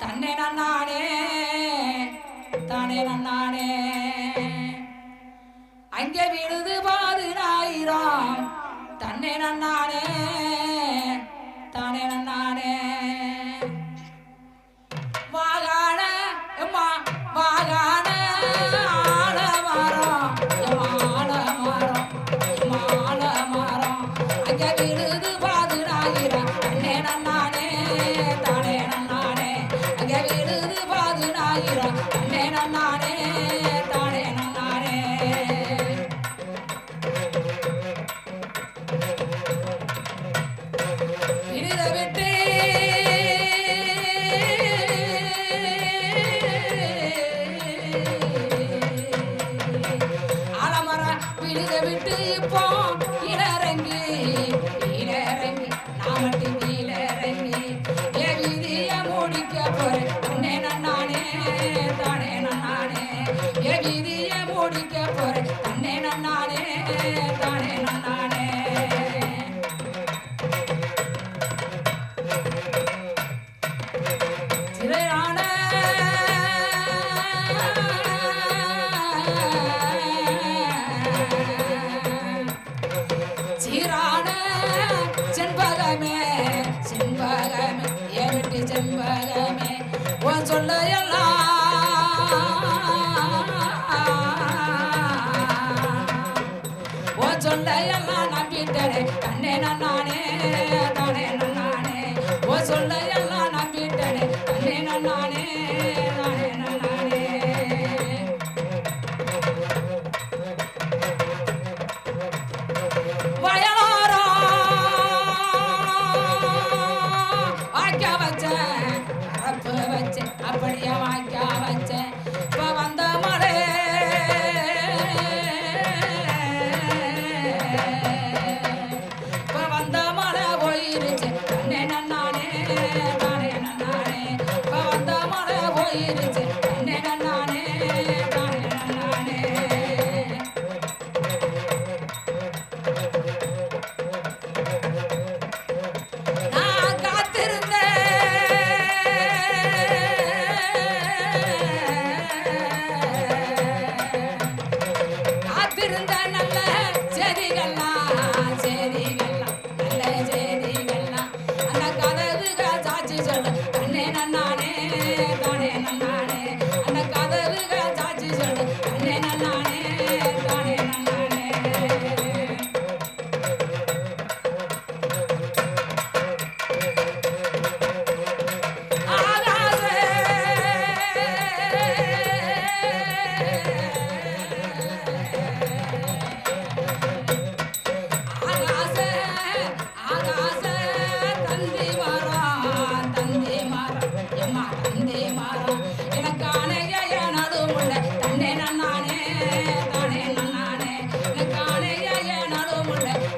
தன்னை நன்னானே தானே நன்னானே. அங்கே விழுது பாது நாயிரம் தன்னை நன்னானே தானே நன்னானே. முடிக்க போறேன் தன்னே நன்னானே தானே நன்னானே சீரான செண்பகமே செண்பகமே ஏவிட்டு செண்பகமே. உன் சொல்ல எல்லாம் உன் சொல்ல எல்லாம் நம்பிட்டே கண்ணே நானே. acaba já.